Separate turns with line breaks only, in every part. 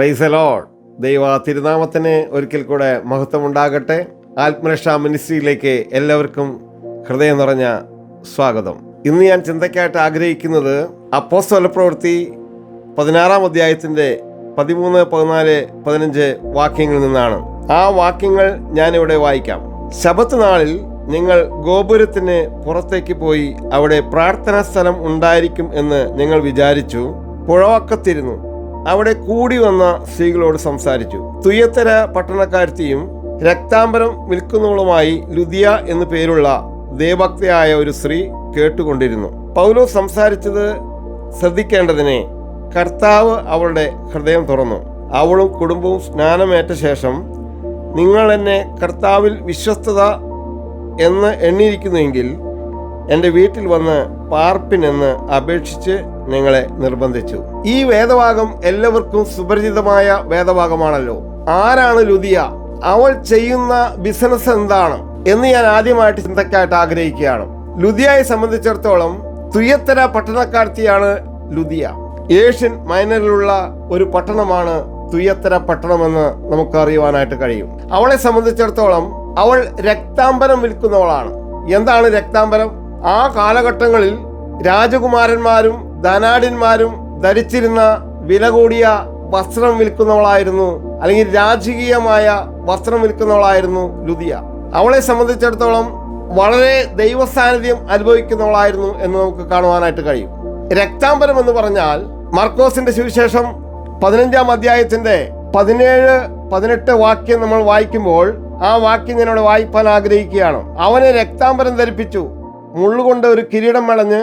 Price load ദൈവ തിരുനാമത്തിന് ഒരിക്കൽ കൂടെ മഹത്വമുണ്ടാകട്ടെ. ആത്മരക്ഷാ മിനിസ്ട്രിയിലേക്ക് എല്ലാവർക്കും ഹൃദയം നിറഞ്ഞ സ്വാഗതം. ഇന്ന് ഞാൻ ചിന്തയ്ക്കായിട്ട് ആഗ്രഹിക്കുന്നത് അപ്പോസ്തല പ്രവൃത്തി പതിനാറാം അധ്യായത്തിന്റെ പതിമൂന്ന് പതിനാല് പതിനഞ്ച് വാക്യങ്ങളിൽ നിന്നാണ്. ആ വാക്യങ്ങൾ ഞാനിവിടെ വായിക്കാം. ശബത്ത് നാളിൽ നിങ്ങൾ ഗോപുരത്തിന് പുറത്തേക്ക് പോയി അവിടെ പ്രാർത്ഥനാ സ്ഥലം ഉണ്ടായിരിക്കും എന്ന് നിങ്ങൾ വിചാരിച്ചു. പുഴവക്കത്തിരുന്നു. അവിടെ കൂടി വന്ന സ്ത്രീകളോട് സംസാരിച്ചു. തുയത്തര പട്ടണക്കാരത്തിയും രക്താംബരം വിൽക്കുന്നവളുമായി ലുദിയ എന്നു പേരുള്ള ദേവഭക്തയായ ഒരു സ്ത്രീ കേട്ടുകൊണ്ടിരുന്നു. പൗലോ സംസാരിച്ചത് ശ്രദ്ധിക്കേണ്ടതിനെ കർത്താവ് അവളുടെ ഹൃദയം തുറന്നു. അവളും കുടുംബവും സ്നാനമേറ്റ ശേഷം നിങ്ങൾ എന്നെ കർത്താവിൽ വിശ്വസ്തത എന്ന് എണ്ണിയിരിക്കുന്നുവെങ്കിൽ എന്റെ വീട്ടിൽ വന്ന് പാർപ്പിനെന്ന് അപേക്ഷിച്ച് നിങ്ങളെ നിർബന്ധിച്ചു. ഈ വേദഭാഗം എല്ലാവർക്കും സുപരിചിതമായ വേദഭാഗമാണല്ലോ. ആരാണ് ലുദിയ അവൾ ചെയ്യുന്ന ബിസിനസ് എന്താണ് എന്ന് ഞാൻ ആദ്യമായിട്ട് ചിന്തക്കായിട്ട് ആഗ്രഹിക്കുകയാണ്. ലുദിയയെ സംബന്ധിച്ചിടത്തോളം തുയത്തര പട്ടണക്കാർത്തിയാണ് ലുദിയ ഏഷ്യൻ മൈനറിലുള്ള ഒരു പട്ടണമാണ് തുയത്തര പട്ടണമെന്ന് നമുക്ക് അറിയുവാനായിട്ട് കഴിയും. അവളെ സംബന്ധിച്ചിടത്തോളം അവൾ രക്താംബരം വിൽക്കുന്നവളാണ്. എന്താണ് രക്താംബരം? ആ കാലഘട്ടങ്ങളിൽ രാജകുമാരന്മാരും ധനാഢ്യന്മാരും ധരിച്ചിരുന്ന വില കൂടിയ വസ്ത്രം വിൽക്കുന്നവളായിരുന്നു അല്ലെങ്കിൽ രാജകീയമായ വസ്ത്രം വിൽക്കുന്നവളായിരുന്നു ലുദിയ. അവളെ സംബന്ധിച്ചിടത്തോളം വളരെ ദൈവസാന്നിധ്യം അനുഭവിക്കുന്നവളായിരുന്നു എന്ന് നമുക്ക് കാണുവാനായിട്ട് കഴിയും. രക്താംബരം എന്ന് പറഞ്ഞാൽ മർക്കോസിന്റെ സുവിശേഷം പതിനഞ്ചാം അധ്യായത്തിന്റെ പതിനേഴ് പതിനെട്ട് വാക്യം നമ്മൾ വായിക്കുമ്പോൾ ആ വാക്യം ഞാനിവിടെ വായിപ്പാൻ ആഗ്രഹിക്കുകയാണ്. അവനെ രക്താംബരം ധരിപ്പിച്ചു. മുള്ളുകൊണ്ട് ഒരു കിരീടം വളഞ്ഞ്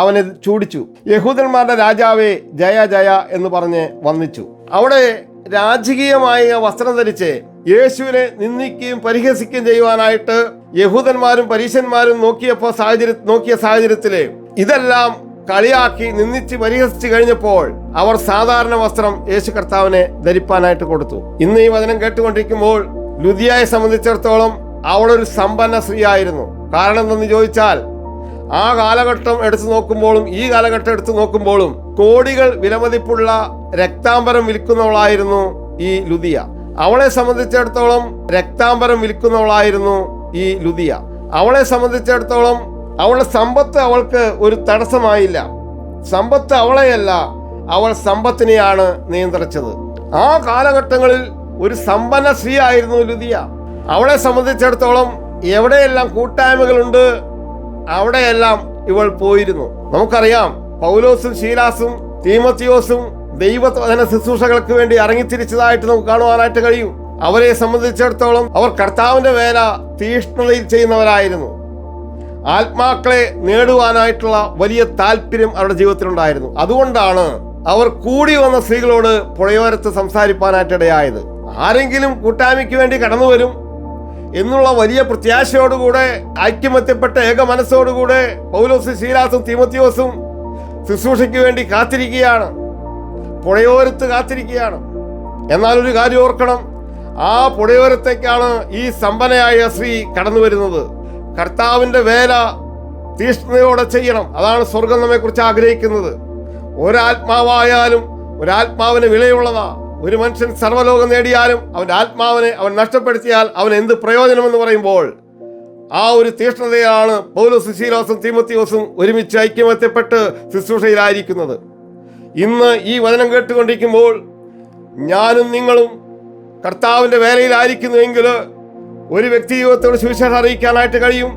അവനെ ചൂടിച്ചു. യഹൂദന്മാരുടെ രാജാവേ ജയ ജയ എന്ന് പറഞ്ഞ് വന്നിച്ചു അവിടെ രാജകീയമായ വസ്ത്രം ധരിച്ച് യേശുവിനെ നിന്ദിക്കുകയും പരിഹസിക്കുകയും ചെയ്യുവാനായിട്ട് യഹൂദന്മാരും പരീശന്മാരും നോക്കിയപ്പോൾ സാഹചര്യ നോക്കിയ സാഹചര്യത്തിൽ ഇതെല്ലാം കളിയാക്കി നിന്ദിച്ച് പരിഹസിച്ച് കഴിഞ്ഞപ്പോൾ അവർ സാധാരണ വസ്ത്രം യേശു കർത്താവിനെ ധരിപ്പാനായിട്ട് കൊടുത്തു. ഇന്ന് ഈ വചനം കേട്ടുകൊണ്ടിരിക്കുമ്പോൾ ലുതിയായെ സംബന്ധിച്ചിടത്തോളം അവളൊരു സമ്പന്ന സ്ത്രീ ആയിരുന്നു കാരണം എന്തെന്ന് ചോദിച്ചാൽ ആ കാലഘട്ടം എടുത്തു നോക്കുമ്പോഴും ഈ കാലഘട്ടം എടുത്തു നോക്കുമ്പോഴും കോടികൾ വിലമതിപ്പുള്ള രക്താംബരം വിൽക്കുന്നവളായിരുന്നു ഈ ലുദിയ. അവളെ സംബന്ധിച്ചിടത്തോളം രക്താംബരം വിൽക്കുന്നവളായിരുന്നു ഈ ലുദിയ. അവളെ സംബന്ധിച്ചിടത്തോളം അവളുടെ സമ്പത്ത് അവൾക്ക് ഒരു തടസ്സമായില്ല. സമ്പത്ത് അവളെയല്ല അവൾ സമ്പത്തിനെയാണ് നിയന്ത്രിച്ചത്. ആ കാലഘട്ടങ്ങളിൽ ഒരു സമ്പന്ന സ്ത്രീ ആയിരുന്നു ലുദിയ. അവളെ സംബന്ധിച്ചിടത്തോളം എവിടെയെല്ലാം കൂട്ടായ്മകളുണ്ട് അവിടെയെല്ലാം ഇവൾ പോയിരുന്നു. നമുക്കറിയാം പൗലോസും ശീലാസും തീമത്തിയോസും ദൈവവചന ശുശ്രൂഷകൾക്ക് വേണ്ടി ഇറങ്ങിത്തിരിച്ചതായിട്ട് നമുക്ക് കാണുവാനായിട്ട് കഴിയും. അവരെ സംബന്ധിച്ചിടത്തോളം അവർ കർത്താവിന്റെ വേല തീഷ്ണതയിൽ ചെയ്യുന്നവരായിരുന്നു. ആത്മാക്കളെ നേടുവാനായിട്ടുള്ള വലിയ താല്പര്യം അവരുടെ ജീവിതത്തിലുണ്ടായിരുന്നു. അതുകൊണ്ടാണ് അവർ കൂടി വന്ന സ്ത്രീകളോട് പുഴയോരത്ത് സംസാരിപ്പാനായിട്ടിടയായത്. ആരെങ്കിലും കൂട്ടായ്മയ്ക്ക് വേണ്ടി കടന്നു വരും എന്നുള്ള വലിയ പ്രത്യാശയോടുകൂടെ ഐക്യമത്യപ്പെട്ട ഏക മനസ്സോടുകൂടെ പൗലോസും ശീലാസും തീമത്യോസും ശുശ്രൂഷയ്ക്ക് വേണ്ടി കാത്തിരിക്കുകയാണ്. പുഴയോരത്ത് കാത്തിരിക്കുകയാണ്. എന്നാൽ ഒരു കാര്യം ഓർക്കണം. ആ പുഴയോരത്തേക്കാണ് ഈ സമ്പന്നയായ സ്ത്രീ കടന്നു വരുന്നത്. കർത്താവിന്റെ വേല തീഷ്ണതയോടെ ചെയ്യണം. അതാണ് സ്വർഗം നമ്മെക്കുറിച്ച് ആഗ്രഹിക്കുന്നത്. ഒരാത്മാവായാലും ഒരാത്മാവിന് വിലയുള്ളതാ. ഒരു മനുഷ്യൻ സർവലോകം നേടിയാലും അവന്റെ ആത്മാവിനെ അവൻ നഷ്ടപ്പെടുത്തിയാൽ അവൻ എന്ത് പ്രയോജനമെന്ന് പറയുമ്പോൾ ആ ഒരു തീഷ്ണതയാണ് പൗലോസും ശീലോസും തീമത്തിയോസും ഒരുമിച്ച് ഐക്യമത്യപ്പെട്ട് ശുശ്രൂഷയിലായിരിക്കുന്നത്. ഇന്ന് ഈ വചനം കേട്ടുകൊണ്ടിരിക്കുമ്പോൾ ഞാനും നിങ്ങളും കർത്താവിന്റെ വേലയിലായിരിക്കുന്നുവെങ്കിൽ ഒരു വ്യക്തി ജീവിതത്തോട് സുവിശേഷം അറിയിക്കാനായിട്ട് കഴിയും.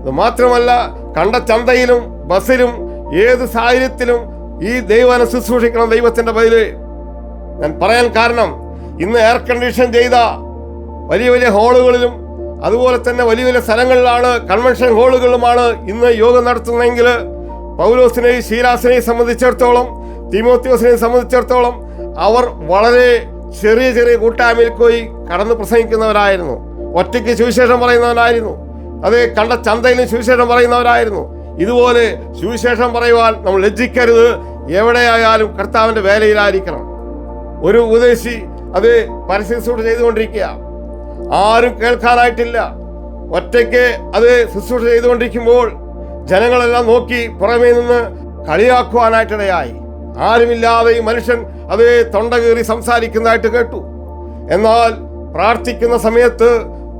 അത് മാത്രമല്ല കണ്ട ചന്തയിലും ബസ്സിലും ഏത് സാഹചര്യത്തിലും ഈ ദൈവനെ ശുശ്രൂഷിക്കണം ദൈവത്തിന്റെ ബൈൽ ഞാൻ പറയാൻ കാരണം ഇന്ന് എയർ കണ്ടീഷൻ ചെയ്ത വലിയ വലിയ ഹാളുകളിലും അതുപോലെ തന്നെ വലിയ വലിയ സ്ഥലങ്ങളിലാണ് കൺവെൻഷൻ ഹാളുകളിലുമാണ് ഇന്ന് യോഗം നടത്തുന്നതെങ്കിൽ പൗലോസിനെയും ശീലാസിനെയും സംബന്ധിച്ചിടത്തോളം തിമോത്യോസിനെയും സംബന്ധിച്ചിടത്തോളം അവർ വളരെ ചെറിയ ചെറിയ കൂട്ടായ്മയിൽ പോയി കടന്ന് പ്രസംഗിക്കുന്നവരായിരുന്നു. ഒറ്റയ്ക്ക് സുവിശേഷം പറയുന്നവരായിരുന്നു അത് കണ്ട ചന്തയിലും സുവിശേഷം പറയുന്നവരായിരുന്നു. ഇതുപോലെ സുവിശേഷം പറയുവാൻ നമ്മൾ ലജ്ജിക്കരുത്. എവിടെയായാലും കർത്താവിന്റെ വേലയിലായിരിക്കണം. ഒരു ഉപദേശി അത് പരസ്യശുശ്രൂഷ ചെയ്തുകൊണ്ടിരിക്കുക. ആരും കേൾക്കാനായിട്ടില്ല. ഒറ്റയ്ക്ക് അത് ശുശ്രൂഷ ചെയ്തുകൊണ്ടിരിക്കുമ്പോൾ ജനങ്ങളെല്ലാം നോക്കി പുറമേ നിന്ന് കളിയാക്കുവാനായിട്ടിടയായി. ആരുമില്ലാതെ ഈ മനുഷ്യൻ അത് തൊണ്ട കീറി സംസാരിക്കുന്നതായിട്ട് കേട്ടു. എന്നാൽ പ്രാർത്ഥിക്കുന്ന സമയത്ത്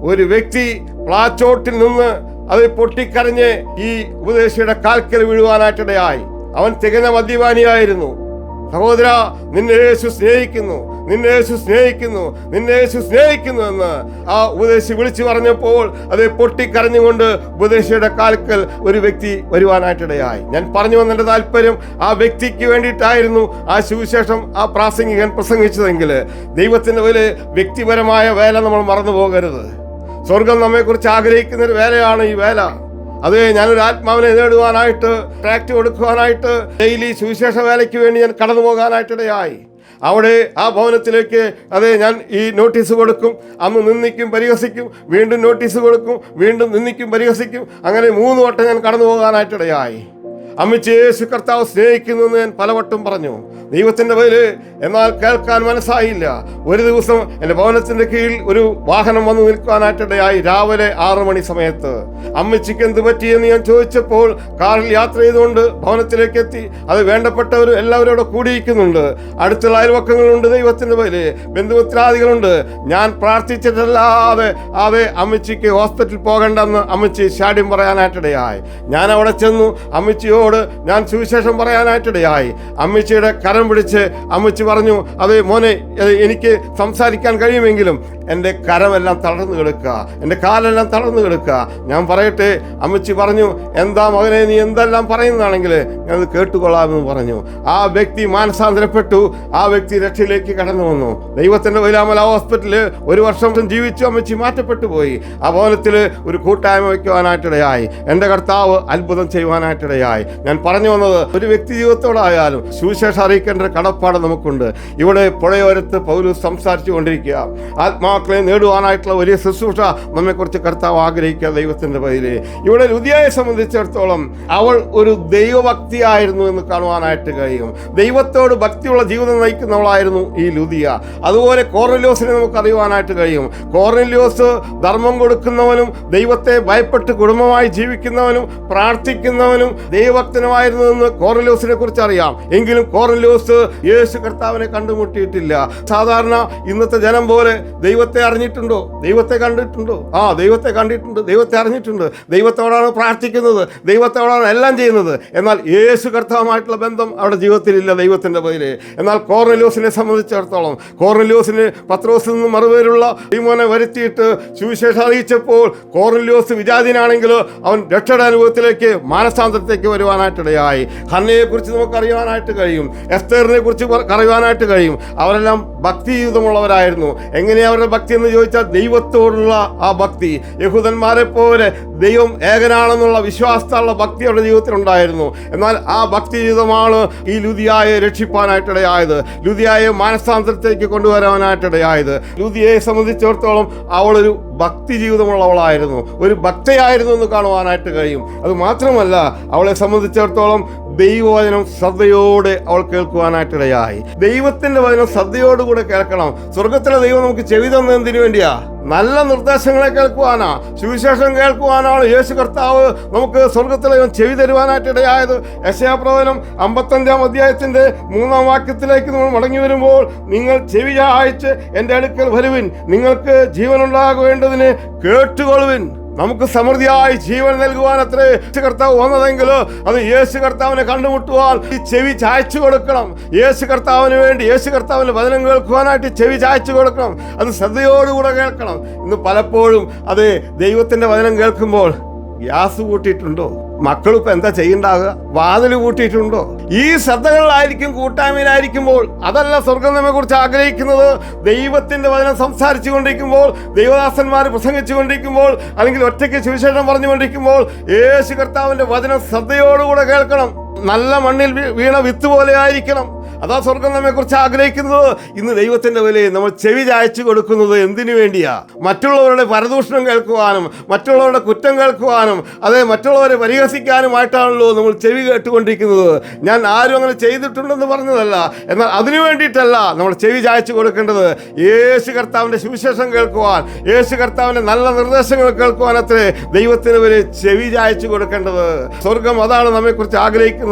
ഒരു വ്യക്തി പ്ലാച്ചോട്ടിൽ നിന്ന് അത് പൊട്ടിക്കരഞ്ഞ് ഈ ഉപദേശിയുടെ കാൽക്കൽ വീഴുവാനായിട്ടിടയായി. അവൻ തികഞ്ഞ മദ്യപാനിയായിരുന്നു. സഹോദര നിന്നെ യേശു സ്നേഹിക്കുന്നു. നിന്നെ യേശു സ്നേഹിക്കുന്നു. നിന്നെ യേശു സ്നേഹിക്കുന്നു എന്ന് ആ ഉപദേശി വിളിച്ചു പറഞ്ഞപ്പോൾ അത് പൊട്ടിക്കരഞ്ഞുകൊണ്ട് ഉപദേശിയുടെ കാൽക്കൽ ഒരു വ്യക്തി വരുവാനായിട്ടിടയായി. ഞാൻ പറഞ്ഞു വന്നതിന്റെ താല്പര്യം ആ വ്യക്തിക്ക് വേണ്ടിയിട്ടായിരുന്നു ആ സുവിശേഷം ആ പ്രാസംഗികൻ പ്രസംഗിച്ചതെങ്കിൽ ദൈവത്തിന്റെ ഒരു വ്യക്തിപരമായ വേല നമ്മൾ മറന്നു പോകരുത് സ്വർഗം നമ്മെക്കുറിച്ച് ആഗ്രഹിക്കുന്ന ഒരു വേലയാണ് ഈ വേല. അത് ഞാനൊരു ആത്മാവിനെ നേടുവാനായിട്ട് ട്രാക്ട് കൊടുക്കുവാനായിട്ട് ഡെയിലി സുവിശേഷ വേലയ്ക്ക് വേണ്ടി ഞാൻ കടന്നു പോകാനായിട്ടിടയായി. അവിടെ ആ ഭവനത്തിലേക്ക് അതെ ഞാൻ ഈ നോട്ടീസ് കൊടുക്കും അന്ന് നിന്ദിക്കും പരിഹസിക്കും വീണ്ടും നോട്ടീസ് കൊടുക്കും വീണ്ടും നിന്ദിക്കും പരിഹസിക്കും അങ്ങനെ മൂന്ന് വട്ടം ഞാൻ കടന്നു പോകാനായിട്ടിടയായി. അമ്മച്ചി യേശു കർത്താവ് സ്നേഹിക്കുന്നു എന്ന് ഞാൻ പലവട്ടം പറഞ്ഞു. ദൈവത്തിന്റെ പേര് എന്നാൽ കേൾക്കാൻ മനസ്സായില്ല. ഒരു ദിവസം എന്റെ ഭവനത്തിന്റെ കീഴിൽ ഒരു വാഹനം വന്നു നിൽക്കാനായിട്ടിടയായി രാവിലെ ആറു മണി സമയത്ത്. അമ്മച്ചിക്ക് എന്ത് പറ്റിയെന്ന് ഞാൻ ചോദിച്ചപ്പോൾ കാറിൽ യാത്ര ചെയ്തുകൊണ്ട് ഭവനത്തിലേക്ക് എത്തി. അത് വേണ്ടപ്പെട്ടവർ എല്ലാവരും അവിടെ കൂടിയിരിക്കുന്നുണ്ട്. അടുത്തുള്ള അയൽവക്കങ്ങളുണ്ട് ദൈവത്തിന്റെ പേര് ബന്ധുമിത്രാദികളുണ്ട്. ഞാൻ പ്രാർത്ഥിച്ചിട്ടല്ലാതെ അതെ അമ്മച്ചിക്ക് ഹോസ്പിറ്റലിൽ പോകണ്ടെന്ന് അമ്മച്ചി ശാഠ്യം പറയാനായിട്ടിടയായി. ഞാൻ അവിടെ ചെന്നു. അമ്മച്ചിയോട് ഞാൻ സുവിശേഷം പറയാനായിട്ടിടയായി. അമ്മച്ചിയുടെ കരം പിടിച്ച് അമ്മച്ചി പറഞ്ഞു അതെ മോനെ എനിക്ക് സംസാരിക്കാൻ കഴിയുമെങ്കിലും എന്റെ കരമെല്ലാം തളർന്നു കിടക്കുക. എന്റെ കാലെല്ലാം തളർന്നു കിടക്കുക. ഞാൻ പറയട്ടെ അമ്മച്ചി പറഞ്ഞു എന്താ മകനെ നീ എന്തെല്ലാം പറയുന്നതാണെങ്കിൽ ഞാനത് കേട്ടുകൊള്ളാമെന്ന് പറഞ്ഞു. ആ വ്യക്തി മാനസാന്തരപ്പെട്ടു. ആ വ്യക്തി രക്ഷയിലേക്ക് കടന്നു വന്നു. ദൈവത്തിന്റെ വൈലാമല ഹോസ്പിറ്റലിൽ ഒരു വർഷം ജീവിച്ചു അമ്മച്ചി മാറ്റപ്പെട്ടു പോയി. ആ ഭവനത്തിൽ ഒരു കൂട്ടായ്മ വയ്ക്കുവാനായിട്ടിടയായി. എന്റെ കർത്താവ് അത്ഭുതം ചെയ്യുവാനായിട്ടിടയായി. ഞാൻ പറഞ്ഞു വന്നത് ഒരു വ്യക്തി ജീവിതത്തോടായാലും സുവിശേഷം അറിയിക്കേണ്ട കടപ്പാട് നമുക്കുണ്ട്. ഇവിടെ പുഴയോരത്ത് പൗലൂസ് സംസാരിച്ചു കൊണ്ടിരിക്കുക. ആത്മാക്കളെ നേടുവാനായിട്ടുള്ള വലിയ ശുശ്രൂഷ നമ്മെക്കുറിച്ച് കർത്താവ് ആഗ്രഹിക്കുക ദൈവത്തിന്റെ പേരിൽ ഇവിടെ ലുതിയായെ സംബന്ധിച്ചിടത്തോളം അവൾ ഒരു ദൈവഭക്തിയായിരുന്നു എന്ന് കാണുവാനായിട്ട് കഴിയും. ദൈവത്തോട് ഭക്തിയുള്ള ജീവിതം നയിക്കുന്നവളായിരുന്നു ഈ ലുതിയ അതുപോലെ കോർണല്യോസിനെ നമുക്ക് അറിയുവാനായിട്ട് കഴിയും. കോർണല്യോസ് ധർമ്മം കൊടുക്കുന്നവനും ദൈവത്തെ ഭയപ്പെട്ട് കുടുംബമായി ജീവിക്കുന്നവനും പ്രാർത്ഥിക്കുന്നവനും ദൈവഭക്തനുമായിരുന്നു എന്ന് കോർണല്യോസിനെ കുറിച്ച് അറിയാം. എങ്കിലും കോർണല്യോസ് യേശു കർത്താവിനെ കണ്ടുമുട്ടിയിട്ടില്ല. സാധാരണ ഇന്നത്തെ ജനം പോലെ ദൈവത്തെ അറിഞ്ഞിട്ടുണ്ടോ? ദൈവത്തെ കണ്ടിട്ടുണ്ടോ? ആ ദൈവത്തെ കണ്ടിട്ടുണ്ട്. ദൈവത്തെ അറിഞ്ഞിട്ടുണ്ട്. ദൈവത്തോടാണ് പ്രാർത്ഥിക്കുന്നത്. ദൈവത്തോടാണ് എല്ലാം ചെയ്യുന്നത്. എന്നാൽ യേശു കർത്താവുമായിട്ടുള്ള ബന്ധം അവിടെ ജീവിതത്തിലില്ല ദൈവത്തിന്റെ പേര് എന്നാൽ കോർണലൂസിനെ സംബന്ധിച്ചിടത്തോളം കോർണലൂസിന് പത്രോസിൽ നിന്ന് മറുപേരുള്ള ഭീമോനെ വരുത്തിയിട്ട് സുവിശേഷം അറിയിച്ചപ്പോൾ കോർണലൂസ് വിജാതിനാണെങ്കിൽ അവൻ രക്ഷയുടെ അനുഭവത്തിലേക്ക് മാനസാന്തരത്തേക്ക് വരുവാനായിട്ടിടയായി. ഹന്നയെ കുറിച്ച് നമുക്ക് അറിയുവാനായിട്ട് കഴിയും. എസ്തേറിനെ കുറിച്ച് അറിയുവാനായിട്ട് കഴിയും. അവരെല്ലാം ഭക്തി ജീവിതമുള്ളവരായിരുന്നു എങ്ങനെയാ അവരുടെ ഭക്തി എന്ന് ചോദിച്ചാൽ ദൈവത്തോടുള്ള ആ ഭക്തി. യഹൂദന്മാരെ പോലെ ദൈവം ഏകനാണെന്നുള്ള വിശ്വാസത്തുള്ള ഭക്തി അവരുടെ ജീവിതത്തിൽ ഉണ്ടായിരുന്നു. എന്നാൽ ആ ഭക്തി ജീവിതമാണ് ഈ ലുതിയായെ രക്ഷിപ്പാനായിട്ടിടയായത്. ലുതിയായെ മാനസാന്തരത്തേക്ക് കൊണ്ടുവരാനായിട്ടിടയായത്. ലുതിയയെ സംബന്ധിച്ചിടത്തോളം അവളൊരു ഭക്തി ജീവിതമുള്ളവളായിരുന്നു. ഒരു ഭക്തയായിരുന്നു എന്ന് കാണുവാനായിട്ട് കഴിയും. അത് മാത്രമല്ല അവളെ സംബന്ധിച്ചിടത്തോളം ദൈവവചനം ശ്രദ്ധയോടെ അവൾ കേൾക്കുവാനായിട്ടിടയായി. ദൈവത്തിന്റെ വചനം ശ്രദ്ധയോടുകൂടെ കേൾക്കണം. സ്വർഗത്തിലെ ദൈവം നമുക്ക് ചെവി തന്നതിന് വേണ്ടിയാ? നല്ല നിർദ്ദേശങ്ങളെ കേൾക്കുവാനാ. സുവിശേഷം കേൾക്കുവാനാണ് യേശു കർത്താവ് നമുക്ക് സ്വർഗത്തിലെ ചെവി തരുവാനായിട്ടിടയായത്. യശയാപ്രവചനം അമ്പത്തഞ്ചാം അധ്യായത്തിന്റെ മൂന്നാം വാക്യത്തിലേക്ക് നമ്മൾ മടങ്ങി വരുമ്പോൾ നിങ്ങൾ ചെവി അയച്ച് എന്റെ അടുക്കൽ വരുവിൻ. നിങ്ങൾക്ക് ജീവനുണ്ടാകേണ്ടതിന് കേട്ടുകൊള്ളുവിൻ. നമുക്ക് സമൃദ്ധിയായി ജീവൻ നൽകുവാൻ അത്ര കർത്താവ് വന്നതെങ്കിൽ അത് യേശു കർത്താവിനെ കണ്ടുമുട്ടുവാൻ ഈ ചെവി ചായച്ചു കൊടുക്കണം. യേശു കർത്താവിന് വേണ്ടി യേശു കർത്താവിന്റെ വചനം കേൾക്കുവാനായിട്ട് ചെവി ചായച്ചു കൊടുക്കണം. അത് ശ്രദ്ധയോടുകൂടെ കേൾക്കണം. ഇന്ന് പലപ്പോഴും അത് ദൈവത്തിന്റെ വചനം കേൾക്കുമ്പോൾ ഗ്യാസ് കൂട്ടിയിട്ടുണ്ടോ? മക്കളിപ്പോൾ എന്താ ചെയ്യണ്ടാവുക? വാതിൽ കൂട്ടിയിട്ടുണ്ടോ ഈ ശ്രദ്ധകളിലായിരിക്കും കൂട്ടായ്മയിലായിരിക്കുമ്പോൾ അതല്ല സ്വർഗം നമ്മെ കുറിച്ച് ആഗ്രഹിക്കുന്നത്. ദൈവത്തിന്റെ വചനം സംസാരിച്ചു കൊണ്ടിരിക്കുമ്പോൾ ദൈവദാസന്മാർ പ്രസംഗിച്ചു കൊണ്ടിരിക്കുമ്പോൾ അല്ലെങ്കിൽ ഒറ്റയ്ക്ക് സുവിശേഷം പറഞ്ഞുകൊണ്ടിരിക്കുമ്പോൾ യേശു കർത്താവിന്റെ വചനം ശ്രദ്ധയോടുകൂടെ കേൾക്കണം. നല്ല മണ്ണിൽ വീണ വിത്ത് പോലെ ആയിരിക്കണം അതാ സ്വർഗം നമ്മെ കുറിച്ച് ആഗ്രഹിക്കുന്നത്. ഇന്ന് ദൈവത്തിന്റെ വിലയിൽ നമ്മൾ ചെവി ചായച്ചു കൊടുക്കുന്നത് എന്തിനു വേണ്ടിയാ? മറ്റുള്ളവരുടെ പരദൂഷണം കേൾക്കുവാനും മറ്റുള്ളവരുടെ കുറ്റം കേൾക്കുവാനും അതെ മറ്റുള്ളവരെ പരിഹസിക്കാനുമായിട്ടാണല്ലോ നമ്മൾ ചെവി കേട്ടുകൊണ്ടിരിക്കുന്നത്. ഞാൻ ആരും അങ്ങനെ ചെയ്തിട്ടുണ്ടെന്ന് പറഞ്ഞതല്ല. എന്നാൽ അതിനു വേണ്ടിയിട്ടല്ല നമ്മൾ ചെവി ചായച്ചു കൊടുക്കേണ്ടത്. യേശു കർത്താവിന്റെ സുവിശേഷം കേൾക്കുവാൻ യേശു കർത്താവിന്റെ നല്ല നിർദ്ദേശങ്ങൾ കേൾക്കുവാൻ അത്രേ ദൈവത്തിന് വരെ ചെവി ചായച്ചു കൊടുക്കേണ്ടത്. സ്വർഗം അതാണ് നമ്മെക്കുറിച്ച് ആഗ്രഹിക്കുന്നത്.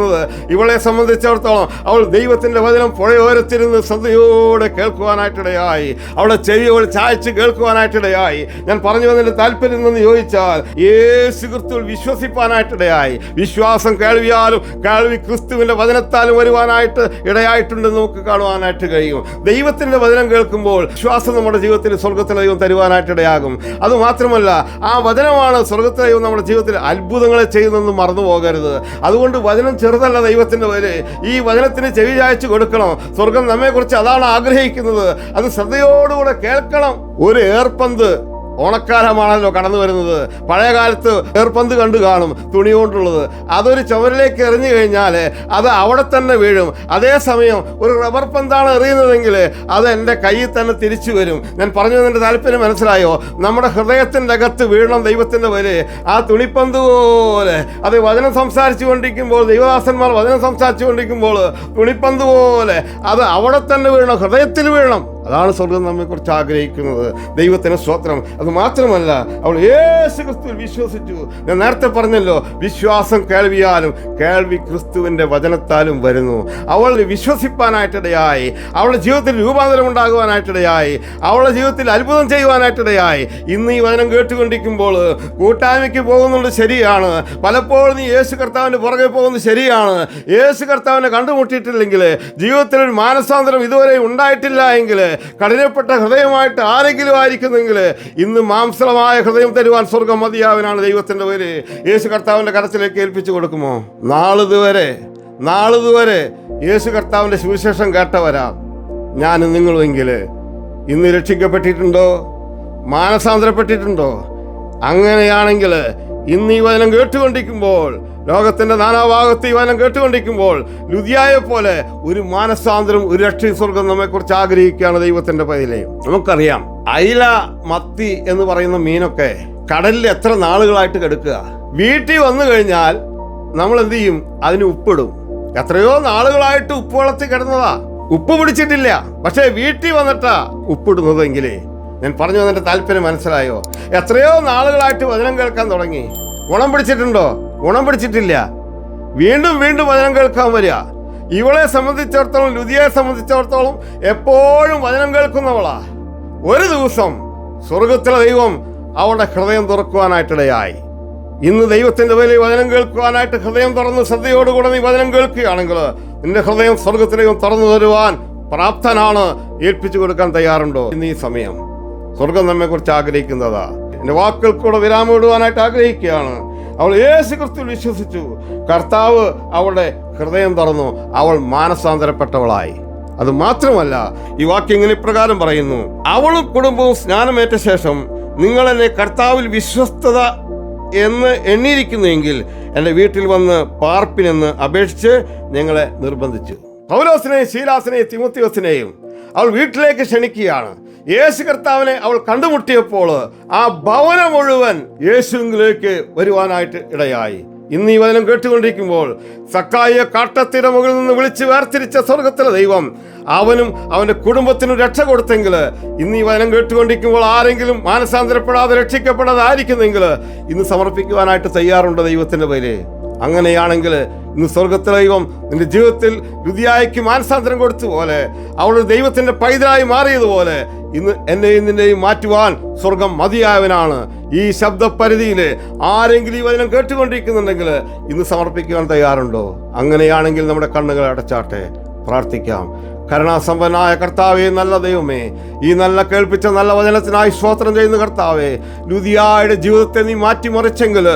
ഇവളെ സംബന്ധിച്ചിടത്തോളം അവൾ ദൈവത്തിന്റെ വചനം പുഴയോരത്തിരുന്ന് ശ്രദ്ധയോടെ കേൾക്കുവാനായിട്ടിടയായി. അവളെ ചെവി അവൾ ചായച്ച് കേൾക്കുവാനായിട്ടിടയായി. ഞാൻ പറഞ്ഞു വന്നതിന്റെ താല്പര്യം എന്ന് ചോദിച്ചാൽ യേശു ക്രിസ്തുവിൽ വിശ്വസിപ്പാനായിട്ടിടയായി. വിശ്വാസം കേൾവിയാലും കേൾവി ക്രിസ്തുവിന്റെ വചനത്താലും വരുവാനായിട്ട് ഇടയായിട്ടുണ്ടെന്ന് നമുക്ക് കാണുവാനായിട്ട് കഴിയും. ദൈവത്തിന്റെ വചനം കേൾക്കുമ്പോൾ വിശ്വാസം നമ്മുടെ ജീവിതത്തിൽ സ്വർഗത്തിലെ ദൈവം തരുവാനായിട്ടിടയാകും. അതുമാത്രമല്ല ആ വചനമാണ് സ്വർഗത്തിലെ ദൈവം നമ്മുടെ ജീവിതത്തിൽ അത്ഭുതങ്ങളെ ചെയ്യുന്നതെന്ന് മറന്നു പോകരുത് അതുകൊണ്ട് വചനം ചെറുതല്ല ദൈവത്തിന്റെ പേര്. ഈ വചനത്തിന് ചെവി ചായച്ചു കൊടുക്കണം. സ്വർഗം നമ്മെക്കുറിച്ച് അതാണ് ആഗ്രഹിക്കുന്നത്. അത് ശ്രദ്ധയോടുകൂടെ കേൾക്കണം. ഒരു ഏർപ്പന്ത് ഓണക്കാലമാണല്ലോ കടന്നു വരുന്നത്. പഴയ കാലത്ത് ഏർപ്പന്ത് കണ്ടു കാണും തുണി കൊണ്ടുള്ളത് അതൊരു ചുവരിലേക്ക് എറിഞ്ഞു കഴിഞ്ഞാൽ അത് അവിടെ തന്നെ വീഴും. അതേസമയം ഒരു റബ്ബർ പന്താണ് എറിയുന്നതെങ്കിൽ അത് എന്റെ കയ്യിൽ തന്നെ തിരിച്ചു വരും. ഞാൻ പറഞ്ഞു തന്നെ താല്പര്യം മനസ്സിലായോ? നമ്മുടെ ഹൃദയത്തിന്റെ അകത്ത് വീഴണം ദൈവത്തിന്റെ വരെ. ആ തുണിപ്പന്ത് പോലെ അത് വചനം സംസാരിച്ചു കൊണ്ടിരിക്കുമ്പോൾ ദൈവദാസന്മാർ വചനം സംസാരിച്ചു കൊണ്ടിരിക്കുമ്പോൾ തുണിപ്പന്ത് പോലെ അത് അവിടെ തന്നെ വീഴണം ഹൃദയത്തിൽ വീഴണം. അതാണ് സ്വർഗം നമ്മെക്കുറിച്ച് ആഗ്രഹിക്കുന്നത്. ദൈവത്തിന് സ്വത്രം അത് മാത്രമല്ല അവൾ യേശു ക്രിസ്തുവിൽ വിശ്വസിച്ചു. ഞാൻ നേരത്തെ പറഞ്ഞല്ലോ വിശ്വാസം കേൾവിയാലും കേൾവി ക്രിസ്തുവിന്റെ വചനത്താലും വരുന്നു. അവൾ വിശ്വസിപ്പാനായിട്ടിടയായി. അവളുടെ ജീവിതത്തിൽ രൂപാന്തരം ഉണ്ടാകുവാനായിട്ടിടയായി. അവളുടെ ജീവിതത്തിൽ അത്ഭുതം ചെയ്യുവാനായിട്ടിടയായി. ഇന്ന് ഈ വചനം കേട്ടുകൊണ്ടിരിക്കുമ്പോൾ കൂട്ടായ്മയ്ക്ക് പോകുന്നത് ശരിയാണ്. പലപ്പോഴും നീ യേശു കർത്താവിന്റെ പുറകെ പോകുന്നത് ശരിയാണ്. യേശു കർത്താവിനെ കണ്ടുമുട്ടിയിട്ടില്ലെങ്കിൽ ജീവിതത്തിൽ ഒരു മാനസാന്തരം ഇതുവരെ ഉണ്ടായിട്ടില്ല എങ്കിൽ കഠിനപ്പെട്ട ഹൃദയമായിട്ട് ആരെങ്കിലും ആയിരിക്കുന്നെങ്കിൽ ഇന്ന് മാംസളമായ ഹൃദയം തരുവാൻ സ്വർഗം മതിയാവനാണ് ദൈവത്തിന്റെ പേര്. യേശു കർത്താവിന്റെ കരത്തിലേക്ക് ഏൽപ്പിച്ചു കൊടുക്കുമോ? നാളിതുവരെ നാളിതുവരെ യേശു കർത്താവിന്റെ സുവിശേഷം കേട്ടവരാ. ഞാൻ നിങ്ങളുമെങ്കിൽ ഇന്ന് രക്ഷിക്കപ്പെട്ടിട്ടുണ്ടോ? മാനസാന്തരപ്പെട്ടിട്ടുണ്ടോ? അങ്ങനെയാണെങ്കിൽ ഇന്ന് ഈ വചനം കേട്ടുകൊണ്ടിരിക്കുമ്പോൾ ലോകത്തിന്റെ നാനാഭാഗത്ത് ഈ വനം കേട്ടുകൊണ്ടിരിക്കുമ്പോൾ ലുതിയായെ പോലെ ഒരു മാനസാന്തരം ഒരു രക്ഷയും സ്വർഗം നമ്മെക്കുറിച്ച് ആഗ്രഹിക്കുകയാണ് ദൈവത്തിന്റെ പതിലെ. നമുക്കറിയാം അയില മത്തി എന്ന് പറയുന്ന മീനൊക്കെ കടലിൽ എത്ര നാളുകളായിട്ട് കിടക്കുക? വീട്ടിൽ വന്നു കഴിഞ്ഞാൽ നമ്മൾ എന്ത് ചെയ്യും? അതിന് ഉപ്പിടും. എത്രയോ നാളുകളായിട്ട് ഉപ്പ് വളർത്തി കിടന്നതാ. ഉപ്പ് പിടിച്ചിട്ടില്ല. പക്ഷേ വീട്ടിൽ വന്നിട്ടാ ഉപ്പിടുന്നതെങ്കിലേ. ഞാൻ പറഞ്ഞു വന്നിട്ട് താല്പര്യം മനസ്സിലായോ? എത്രയോ നാളുകളായിട്ട് വചനം കേൾക്കാൻ തുടങ്ങി. ഗുണം പിടിച്ചിട്ടുണ്ടോ? ഗുണം പിടിച്ചിട്ടില്ല. വീണ്ടും വീണ്ടും വചനം കേൾക്കാൻ വരിക. ഇവളെ സംബന്ധിച്ചിടത്തോളം ലുതിയെ സംബന്ധിച്ചിടത്തോളം എപ്പോഴും വചനം കേൾക്കുന്നവളാ. ഒരു ദിവസം സ്വർഗത്തിലെ ദൈവം അവളുടെ ഹൃദയം തുറക്കുവാനായിട്ടിടയായി. ഇന്ന് ദൈവത്തിന്റെ വലിയ വചനം കേൾക്കുവാനായിട്ട് ഹൃദയം തുറന്ന് ശ്രദ്ധയോടുകൂടെ നീ വചനം കേൾക്കുകയാണെങ്കിൽ നിന്റെ ഹൃദയം സ്വർഗത്തിലേക്കും തുറന്നു തരുവാൻ പ്രാപ്തനാണ് ഏൽപ്പിച്ചു കൊടുക്കാൻ തയ്യാറുണ്ടോ? ഇന്ന് ഈ സമയം സ്വർഗം നമ്മെ കുറിച്ച് ആഗ്രഹിക്കുന്നതാ. എന്റെ വാക്കുകൾക്കൂടെ വിരാമം ഇടുവാനായിട്ട് ആഗ്രഹിക്കുകയാണ്. അവൾ യേശു ക്രിസ്തു വിശ്വസിച്ചു. കർത്താവ് അവളുടെ ഹൃദയം തുറന്നു. അവൾ മാനസാന്തരപ്പെട്ടവളായി. അത് മാത്രമല്ല ഈ വാക്യം ഇങ്ങനെ ഇപ്രകാരം പറയുന്നു. അവളും കുടുംബവും സ്നാനമേറ്റ ശേഷം നിങ്ങൾ എന്നെ കർത്താവിൽ വിശ്വസ്തത എന്ന് എണ്ണിയിരിക്കുന്നുവെങ്കിൽ എന്റെ വീട്ടിൽ വന്ന് പാർപ്പിനെന്ന് അപേക്ഷിച്ച് ഞങ്ങളെ നിർബന്ധിച്ചു. പൗലോസിനെയും ശീലാസിനെയും തിമുത്തിയോസിനെയും അവൾ വീട്ടിലേക്ക് ക്ഷണിക്കുകയാണ്. യേശു കർത്താവിനെ അവൾ കണ്ടുമുട്ടിയപ്പോൾ ആ ഭവനം മുഴുവൻ യേശുവിലേക്ക് വരുവാനായിട്ട് ഇടയായി. ഇന്ന് ഈ വചനം കേട്ടുകൊണ്ടിരിക്കുമ്പോൾ സക്കായിയെ കാട്ടത്തിയുടെ മുകളിൽ നിന്ന് വിളിച്ച് വേർതിരിച്ച സ്വർഗത്തിലെ ദൈവം അവനും അവന്റെ കുടുംബത്തിനും രക്ഷ കൊടുത്തെങ്കിൽ ഇന്ന് ഈ വചനം കേട്ടുകൊണ്ടിരിക്കുമ്പോൾ ആരെങ്കിലും മാനസാന്തരപ്പെടാതെ രക്ഷിക്കപ്പെടാതെ ആയിരിക്കുന്നെങ്കിൽ ഇന്ന് സമർപ്പിക്കുവാനായിട്ട് തയ്യാറുണ്ട് ദൈവത്തിന്റെ പേര്. അങ്ങനെയാണെങ്കിൽ ഇന്ന് സ്വർഗത്തിലെ ദൈവം നിന്റെ ജീവിതത്തിൽ രുതിയായിക്ക് മാനസാന്തരം കൊടുത്തതുപോലെ അവളുടെ ദൈവത്തിന്റെ പൈതലായി മാറിയതുപോലെ ഇന്ന് എന്നെയും നിന്നെയും മാറ്റുവാൻ സ്വർഗം മതിയായവനാണ്. ഈ ശബ്ദപരിധിയിൽ ആരെങ്കിലും ഈ വചനം കേട്ടുകൊണ്ടിരിക്കുന്നുണ്ടെങ്കിൽ ഇന്ന് സമർപ്പിക്കുവാൻ തയ്യാറുണ്ടോ? അങ്ങനെയാണെങ്കിൽ നമ്മുടെ കണ്ണുകൾ അടച്ചാട്ടെ പ്രാർത്ഥിക്കാം. കരുണാസമ്പന്നായ കർത്താവേ നല്ല ദൈവമേ ഈ നല്ല കേൾപ്പിച്ച നല്ല വചനത്തിനായി സ്തോത്രം ചെയ്യുന്ന കർത്താവേ ലുതിയായുടെ ജീവിതത്തെ നീ മാറ്റിമറിച്ചെങ്കിൽ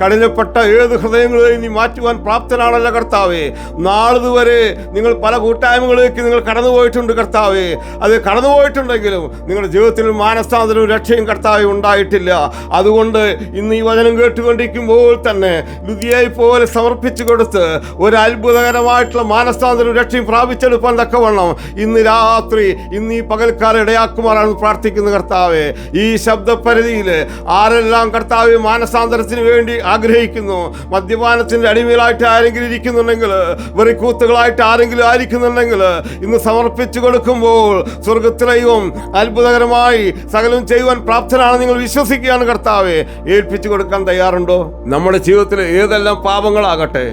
കഠിനപ്പെട്ട ഏത് ഹൃദയങ്ങളെയും നീ മാറ്റുവാൻ പ്രാപ്തനാണല്ലോ കർത്താവേ. നാളിതുവരെ നിങ്ങൾ പല കൂട്ടായ്മകളിലേക്ക് നിങ്ങൾ കടന്നുപോയിട്ടുണ്ട് കർത്താവേ. അത് കടന്നുപോയിട്ടുണ്ടെങ്കിലും നിങ്ങളുടെ ജീവിതത്തിൽ മാനസാന്തരവും രക്ഷയും കർത്താവെ ഉണ്ടായിട്ടില്ല. അതുകൊണ്ട് ഇന്ന് ഈ വചനം കേട്ടുകൊണ്ടിരിക്കുമ്പോൾ തന്നെ ലുതിയായി പോലെ സമർപ്പിച്ചു കൊടുത്ത് ഒരു അത്ഭുതകരമായിട്ടുള്ള മാനസാന്തരവും രക്ഷയും പ്രാപിച്ചെടുപ്പാൻ തക്കവണ്ണം ഇന്ന് രാത്രി ഇന്ന് ഈ പകൽക്കാലം ഇടയാക്കുമാറാണ് പ്രാർത്ഥിക്കുന്ന കർത്താവെ. ഈ ശബ്ദപരിധിയിൽ ആരെല്ലാം കർത്താവ് മാനസാന്തരത്തിന് വേണ്ടി ആഗ്രഹിക്കുന്നു? മദ്യപാനത്തിന്റെ അടിമയിലായിട്ട് ആരെങ്കിലും ഇരിക്കുന്നുണ്ടെങ്കിൽ വെറിക്കൂത്തുകളായിട്ട് ആരെങ്കിലും ആയിരിക്കുന്നുണ്ടെങ്കിൽ ഇന്ന് സമർപ്പിച്ചു കൊടുക്കുമ്പോൾ സ്വർഗത്തിലെയും അത്ഭുതകരമായി സകലം ചെയ്യുവാൻ പ്രാപ്തനാണ് നിങ്ങൾ വിശ്വസിക്കുകയാണ് കർത്താവെ. ഏൽപ്പിച്ചു കൊടുക്കാൻ തയ്യാറുണ്ടോ? നമ്മുടെ ജീവിതത്തിൽ ഏതെല്ലാം പാപങ്ങളാകട്ടെ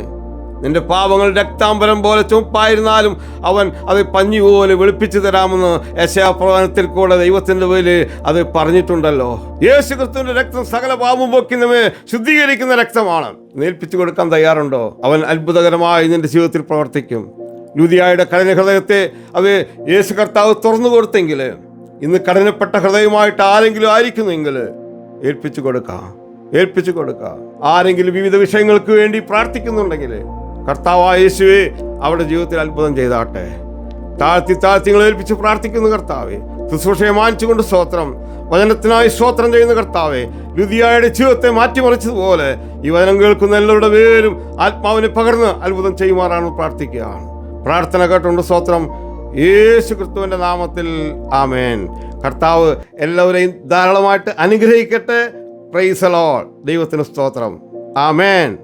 നിന്റെ പാപങ്ങൾ രക്താംബരം പോലെ ചുമപ്പായിരുന്നാലും അവൻ അത് പഞ്ഞി പോലെ വെളുപ്പിച്ചു തരാമെന്ന് യശാപ്രവചനത്തിൽ കൂടെ ദൈവത്തിന്റെ പേരിൽ അത് പറഞ്ഞിട്ടുണ്ടല്ലോ. യേശു ക്രിസ്തുവിന്റെ രക്തം സകല പാപം പൊക്കുന്നവേ ശുദ്ധീകരിക്കുന്ന രക്തമാണ്. നേൽപ്പിച്ചു കൊടുക്കാൻ തയ്യാറുണ്ടോ? അവൻ അത്ഭുതകരമായി നിന്റെ ജീവിതത്തിൽ പ്രവർത്തിക്കും. ലുതിയായുടെ കഠിന ഹൃദയത്തെ അത് യേശു കർത്താവ് തുറന്നു കൊടുത്തെങ്കിൽ ഇന്ന് കഠിനപ്പെട്ട ഹൃദയമായിട്ട് ആരെങ്കിലും ആയിരിക്കുന്നെങ്കിൽ ഏൽപ്പിച്ചു കൊടുക്കാം. ഏൽപ്പിച്ചു കൊടുക്കുക ആരെങ്കിലും വിവിധ വിഷയങ്ങൾക്ക് വേണ്ടി പ്രാർത്ഥിക്കുന്നുണ്ടെങ്കിൽ കർത്താവായ യേശുവെ അവരുടെ ജീവിതത്തിൽ അത്ഭുതം ചെയ്താട്ടെ. താഴ്ത്തി താഴ്ത്തി നിങ്ങൾ ഏൽപ്പിച്ച് പ്രാർത്ഥിക്കുന്നു കർത്താവെ. ശുശ്രൂഷയെ മാനിച്ചുകൊണ്ട് സ്തോത്രം. വചനത്തിനായി സ്തോത്രം ചെയ്യുന്ന കർത്താവെ ലുതിയായുടെ ജീവിതത്തെ മാറ്റിമറിച്ചതുപോലെ ഈ വചനം കേൾക്കുന്ന എല്ലാവരുടെ പേരും ആത്മാവിനെ പകർന്ന് അത്ഭുതം ചെയ്യുമാറാണ് പ്രാർത്ഥിക്കുകയാണ് പ്രാർത്ഥന കേട്ടുകൊണ്ട് സ്തോത്രം. യേശു ക്രിസ്തുവിന്റെ നാമത്തിൽ ആമേൻ. കർത്താവ് എല്ലാവരെയും ധാരാളമായിട്ട് അനുഗ്രഹിക്കട്ടെ. പ്രൈസലോൾ ദൈവത്തിന് സ്തോത്രം. ആമേൻ.